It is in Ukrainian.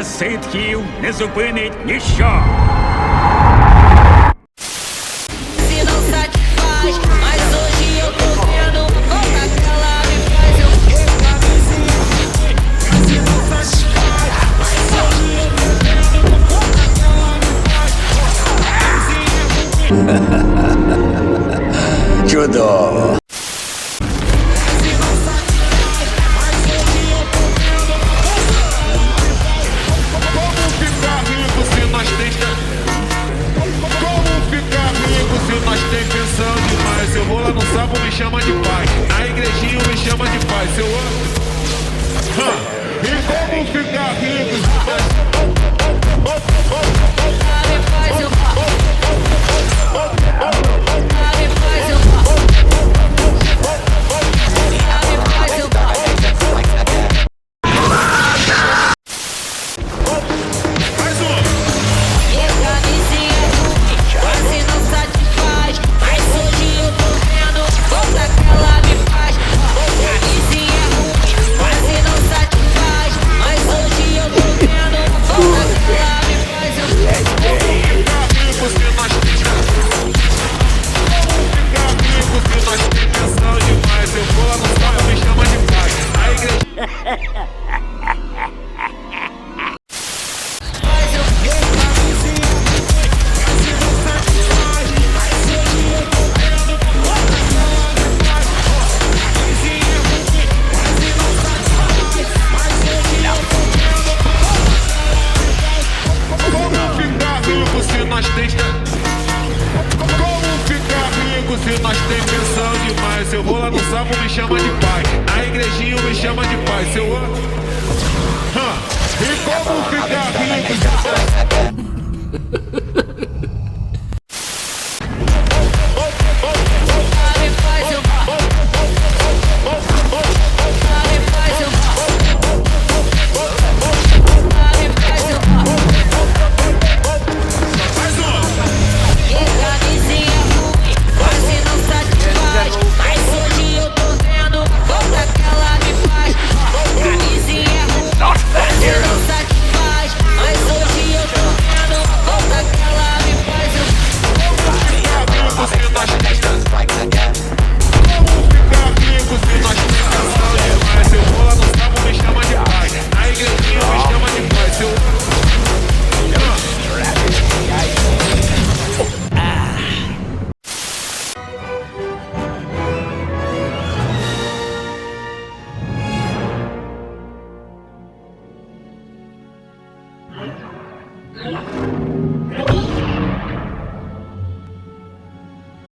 Повстання ситхів не зупинить ніщо. Чудово. chama de pai. Na igrejinha me chama de pai. Seu Se amo. se nós tem pensão demais. Se eu vou lá no salmo, me chama de pai. Na igrejinha, me chama de pai. Seu Se eu... E como ficar rico? Yeah.